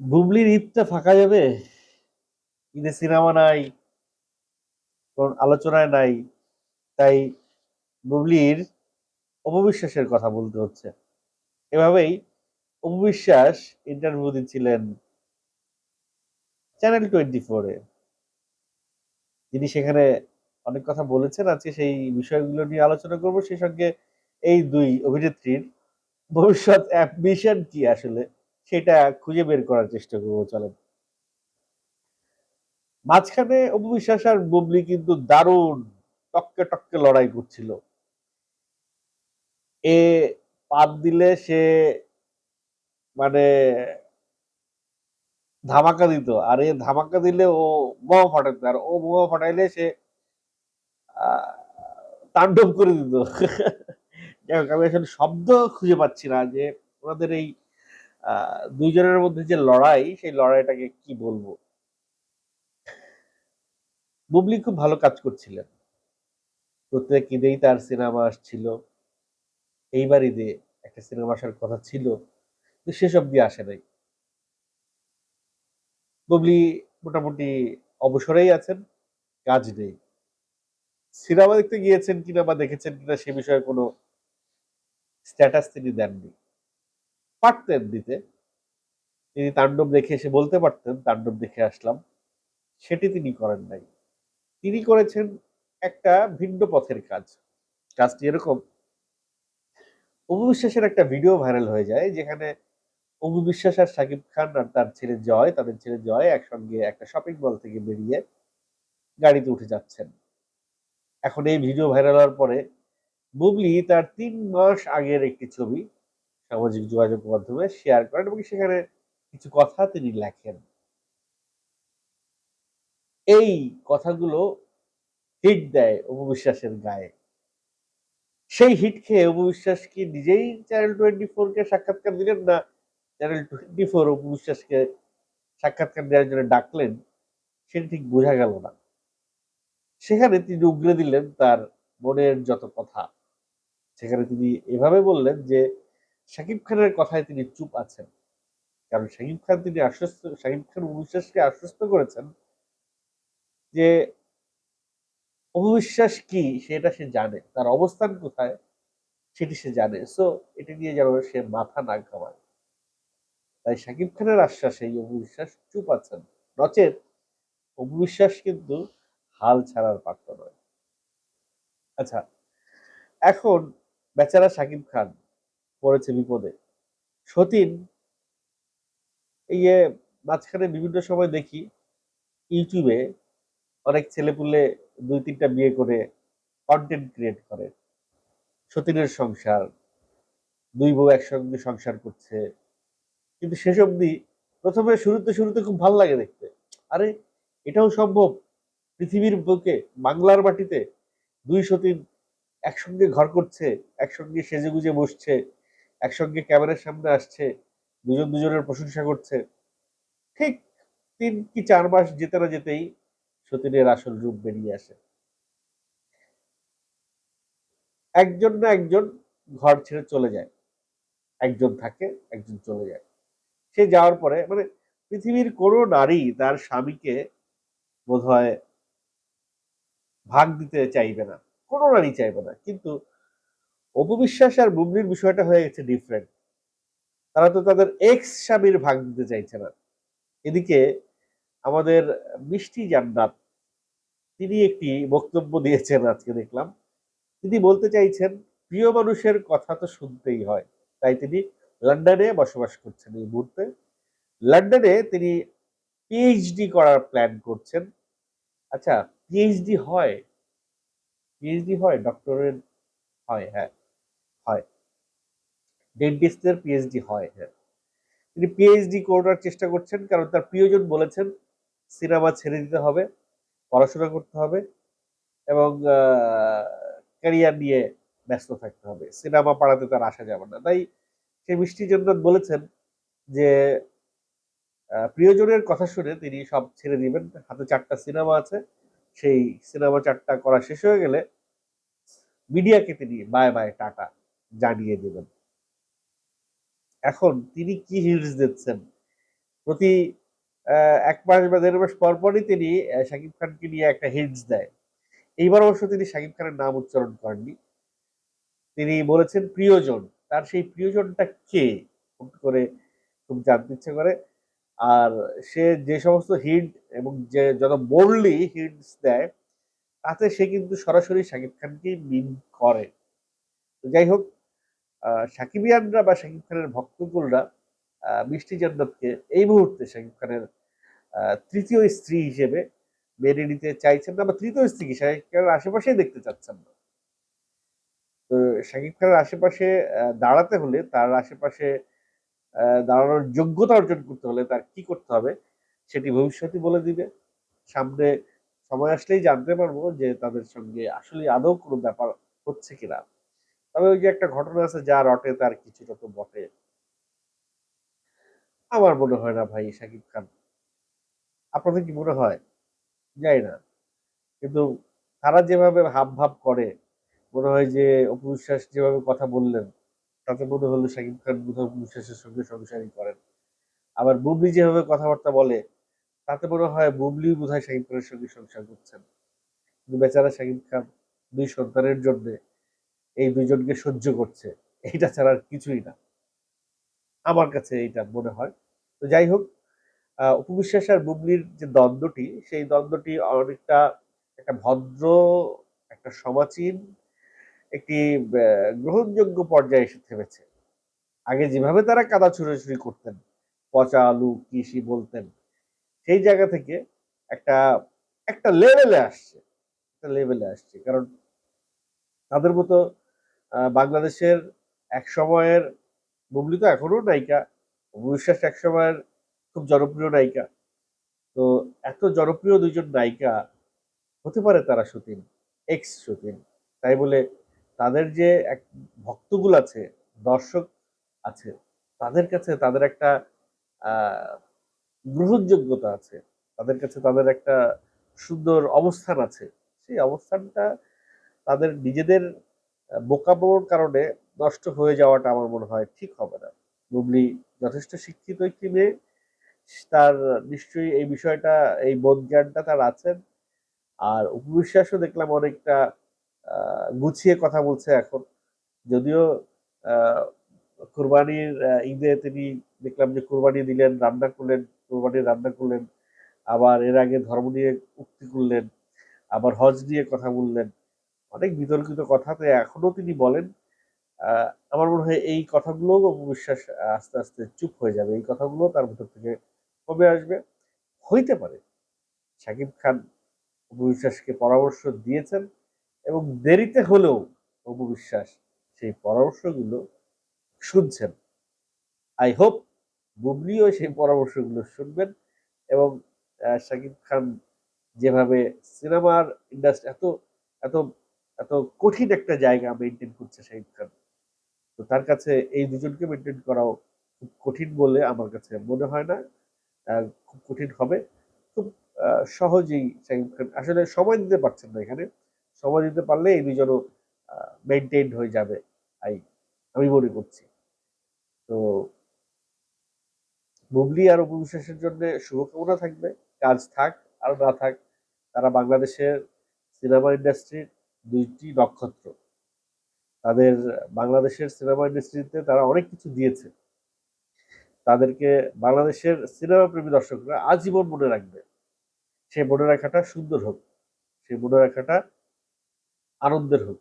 বুবলির ঈদটা ফাঁকা যাবে? ঈদে সিনেমা নাই, কোন আলোচনায় নাই, তাই বুবলির অপবিশ্বাসের কথা বলতে হচ্ছে। এভাবেই অপবিশ্বাস ইন্টারভিউ দিচ্ছিলেন চ্যানেল টোয়েন্টি ফোরে যিনি সেখানে অনেক কথা বলেছেন, আজকে সেই বিষয়গুলো নিয়ে আলোচনা করব। সেই সঙ্গে এই দুই অভিনেত্রীর ভবিষ্যৎ অ্যাম্বিশন কি আসলে? সেটা খুঁজে বের করার চেষ্টা করব, চলেন। মাঝখানে অপবিশ্বাস আর বুবলি কিন্তু দারুণ টক্কে টক্কে লড়াই করছিল। এ পাত দিলে সে মানে ধামাকা দিত, আর এ ধামাকা দিলে ও বোমা ফাটাতো আর ও বোমা ফাটাইলে সে তাণ্ডব করে দিত। আমি আসলে শব্দ খুঁজে পাচ্ছি না যে ওনাদের এই দুইজনের মধ্যে যে লড়াই, সেই লড়াইটাকে কি বলব? বুবলি খুব ভালো কাজ করছিলেন। প্রত্যেক ঈদেই তার সিনেমা আসছিল। এইবার ঈদে একটা সিনেমা আসার কথা ছিল, কিন্তু সেসব দিয়ে আসে নাই। বুবলি মোটামুটি অবসরেই আছেন, কাজ নেই। সিনেমা দেখতে গিয়েছেন কিনা বা দেখেছেন কিনা সে বিষয়ে কোনো স্ট্যাটাস তিনি দেননি। পারতেন দিতে। তিনি তাণ্ডব দেখে এসে বলতে পারতেন, তাণ্ডব দেখে আসলাম। সেটি তিনি করেন নাই। তিনি করেছেন একটা ভিন্ন পথের কাজ। কাজটি এরকম। অপু বিশ্বাসের একটা ভিডিও ভাইরাল হয়ে যায়, যেখানে অপু বিশ্বাস আর শাকিব খান আর তার ছেলে জয়, তাদের ছেলে জয় একসঙ্গে একটা শপিং মল থেকে বেরিয়ে গাড়িতে উঠে যাচ্ছেন। এখন এই ভিডিও ভাইরাল হওয়ার পরে বুবলি তার তিন মাস আগের একটি ছবি সামাজিক যোগাযোগ মাধ্যমে শেয়ার করেন এবং সেখানে কিছু কথা তিনি লেখেন। এই কথাগুলো হিট দেয় অপু বিশ্বাসের গায়ে। সেই হিট খেয়ে অপু বিশ্বাস কি নিজেই চ্যানেল টোয়েন্টি কে সাক্ষাৎকার দিলেন না চ্যানেল টোয়েন্টি ফোর অপু বিশ্বাসকে সাক্ষাৎকার দেওয়ার জন্য ডাকলেন? সেটা ঠিক বোঝা গেল না। সেখানে তিনি উগরে দিলেন তার মনের যত কথা। সেখানে তিনি এভাবে বললেন যে শাকিব খানের কথায় তিনি চুপ আছেন। কারণ শাকিব খান তিনি আশ্বস্ত, শাকিব খান অপু বিশ্বাসকে আশ্বস্ত করেছেন যে অপবিশ্বাস কি সেটা সে জানে, তার অবস্থান কোথায় সেটি সে জানে। সো এটি নিয়ে যেন সে মাথা না ঘামায়। তাই শাকিব খানের আশ্বাসে এই অপবিশ্বাস চুপ আছেন। নচেত অপবিশ্বাস কিন্তু হাল ছাড়ার পাত্র নয়। আচ্ছা এখন বেচারা শাকিব খান পড়েছে বিপদে। সতীন, এই মাঝখানে বিভিন্ন সময় দেখি, ইউটিউবে অনেক ছেলেপুলে দুই তিনটা বিয়ে করে কন্টেন্ট ক্রিয়েট করে। সতীনের সংসার, দুই বউ একসঙ্গে সংসার করছে। কিন্তু শেষ অবধি প্রথমে শুরুতে শুরুতে খুব ভালো লাগে দেখতে। আরে, এটাও সম্ভব? পৃথিবীর বুকে, বাংলার মাটিতে দুই সতীন একসঙ্গে ঘর করছে, একসঙ্গে সেজে গুজে বসছে। একসঙ্গে ক্যামেরার সামনে আসছে, দুজন দুজনের প্রশংসা করছে। ঠিক তিন কি চার মাস যেতে না যেতেই সতীনের আসল রূপ বেরিয়ে আসে। একজন না একজন ঘর ছেড়ে চলে যায়। একজন থাকে, একজন চলে যায়। সে যাওয়ার পরে মানে পৃথিবীর কোনো নারী তার স্বামীকে বোধহয় ভাগ দিতে চাইবে না। কোনো নারী চাইবে না। কিন্তু অপবিশ্বাস আর বুবলির বিষয়টা হয়ে গেছে ডিফারেন্ট তারা তো তাদের এক্স স্বামীর ভাগ দিতে চাইছে না। এদিকে আমাদের মিষ্টি জান্নাত, তিনি একটি বক্তব্য দিয়েছেন আজকে দেখলাম। তিনি বলতে চাইছেন, প্রিয় মানুষের কথা তো শুনতেই হয়। তাই তিনি লন্ডনে বসবাস করছেন এই মুহূর্তে। লন্ডনে তিনি পিএইচডি করার প্ল্যান করছেন। আচ্ছা পিএইচডি হয়? পিএইচডি হয় ডক্টরের হয় হ্যাঁ। হয়। ডেন্টিস্টের পিএইচডি হয় হ্যাঁ। তিনি পিএইচডি করার চেষ্টা করছেন, কারণ তার প্রিয়জন বলেছেন, সিনেমা ছেড়ে দিতে হবে, পড়াশোনা করতে হবে এবং ক্যারিয়ার নিয়ে ব্যস্ত থাকতে হবে। সিনেমা পাড়াতে তার আসা যাবে না। তাই সেই মিষ্টি জন্নাথ বলেছেন যে প্রিয়জনের কথা শুনে তিনি সব ছেড়ে দিবেন। হাতে চারটা সিনেমা আছে, সেই সিনেমা চারটা করা শেষ হয়ে গেলে মিডিয়াকে তিনি বাই বাই টাটা জানিয়ে দেবেন। এখন তিনি কি হিলস দিচ্ছেন? প্রতি এক মাস বা দেড় মাস পর পরই তিনি শাকিব খানকে নিয়ে একটা হিন্টস দেয়। এইবার অবশ্য তিনি শাকিব খানের নাম উচ্চারণ করেননি। তিনি বলেছেন প্রিয়জন। তার সেই প্রিয়জনটা কে? করে খুব জানতে ইচ্ছে করে। আর সে যে সমস্ত হিন্ট এবং যে যত বোল্ডলি হিন্টস দেয়, তাতে সে কিন্তু সরাসরি শাকিব খানকেই মিন করে। যাই হোক সাকিবিয়ানরা বা শাকিব খানের ভক্তকুলরা মিষ্টি জান্নাতকে এই মুহূর্তে শাকিব খানের তৃতীয় স্ত্রী হিসেবে মেনে নিতে চাইছেন না বা তৃতীয় স্ত্রী শাকিব খানের আশেপাশেই দেখতে চাচ্ছেন না। তো শাকিব খানের আশেপাশে দাঁড়াতে হলে, তার আশেপাশে দাঁড়ানোর যোগ্যতা অর্জন করতে হলে তার কি করতে হবে সেটি ভবিষ্যতে বলে দিবে। সামনে সময় আসলেই জানতে পারব যে তাদের সঙ্গে আসলে আদৌ কোনো ব্যাপার হচ্ছে কিনা। তবে ওই যে একটা ঘটনা আছে যা রটে, তার কিছুটা তো বটে। আমার মনে হয় না ভাই শাকিব খান। আপনাদের কি মনে হয়? যাই না। কিন্তু তারা যেভাবে হাব ভাব করে, মনে হয় যে অপু বিশ্বাস যেভাবে কথা বললেন, তাতে মনে হলো শাকিব খান বোধহয় অপু বিশ্বাসের সঙ্গে সংসারই করেন। আবার বুবলি যেভাবে কথাবার্তা বলে, তাতে মনে হয় বুবলি বোধহয় শাকিব খানের সঙ্গে সংসার করছেন। কিন্তু বেচারা শাকিব খান দুই সন্তানের জন্য এই দুজনকে সহ্য করছে। এইটা ছাড়া আর কিছুই না। আমার কাছে এইটা মনে হয়। তো যাই হোক উপবিশ্বাস আর বুবলির যে দ্বন্দ্বটি, সেই দ্বন্দ্বটি অনেকটা একটা ভদ্র, একটা সমাচীন, একটি গ্রহণযোগ্য পর্যায়ে এসে থেমেছে। আগে যেভাবে তারা কাদা ছুড়াছুড়ি করতেন, পচা আলু, কৃষি বলতেন, সেই জায়গা থেকে একটা একটা লেভেলে আসছে। একটা লেভেলে আসছে। কারণ তাদের মতো বাংলাদেশের এক সময়ের বুবলি তো এখনও নায়িকা বিশ্বাস এক সময়ের খুব জনপ্রিয় নায়িকা। তো এত জনপ্রিয় দুইজন নায়িকা হতে পারে তারা সতীন, এক্স সতীন। তাই বলে তাদের যে এক ভক্তগুলো আছে, দর্শক আছে, তাদের কাছে তাদের একটা গ্রহণযোগ্যতা আছে, তাদের কাছে তাদের একটা সুন্দর অবস্থান আছে। সেই অবস্থানটা তাদের নিজেদের বোকাবোর কারণে নষ্ট হয়ে যাওয়াটা আমার মনে হয় ঠিক হবে না। বুবলি যথেষ্ট শিক্ষিত একটি মেয়ে। তার নিশ্চয়ই এই বিষয়টা, এই বোধ জ্ঞানটা তার আছেন। আর উপবিশ্বাসও দেখলাম অনেকটা গুছিয়ে কথা বলছে এখন। যদিও কুরবানির ঈদে তিনি দেখলাম যে কুরবানি দিলেন, রান্না করলেন, কুরবানির রান্না করলেন। আবার এর আগে ধর্ম নিয়ে উক্তি করলেন, আবার হজ নিয়ে কথা বললেন। অনেক বিতর্কিত কথাতে এখনও তিনি বলেন আমার মনে হয় এই কথাগুলো বিশ্বাস আস্তে আস্তে চুপ হয়ে যাবে। এই কথাগুলো তার ভিতর থেকে কমে আসবে। হইতে পারে শাকিব খান অপু বিশ্বাসকে পরামর্শ দিয়েছেন এবং দেরিতে হলেও অপু বিশ্বাস সেই পরামর্শগুলো শুনছেন। আই হোপ বুবলিও সেই পরামর্শগুলো শুনবেন এবং শাকিব খান যেভাবে সিনেমার ইন্ডাস্ট্রি এত এত এত কঠিন একটা জায়গা মেনটেন করছে শাকিব খান তো তার কাছে এই দুজনকে মেনটেন করাও খুব কঠিন বলে আমার কাছে মনে হয় না। খুব কঠিন হবে। খুব সহজেই শাকিব খান আসলে সময় দিতে পারছেন না এখানে। সময় দিতে পারলে এই দুজনও মেনটেন হয়ে যাবে, আই, আমি মনে করছি। তো বুবলি আর অপু বিশ্বাসের জন্য শুভকামনা থাকবে। কাজ থাক আর না থাক, তারা বাংলাদেশের সিনেমা ইন্ডাস্ট্রির দুইটি নক্ষত্র। তাদের বাংলাদেশের সিনেমা ইন্ডাস্ট্রিতে তারা অনেক কিছু দিয়েছে। তাদেরকে বাংলাদেশের সিনেমা প্রেমী দর্শকরা আজীবন মনে রাখবে। সে মনে রাখাটা সুন্দর হোক, সেই মনে রাখাটা আনন্দের হোক।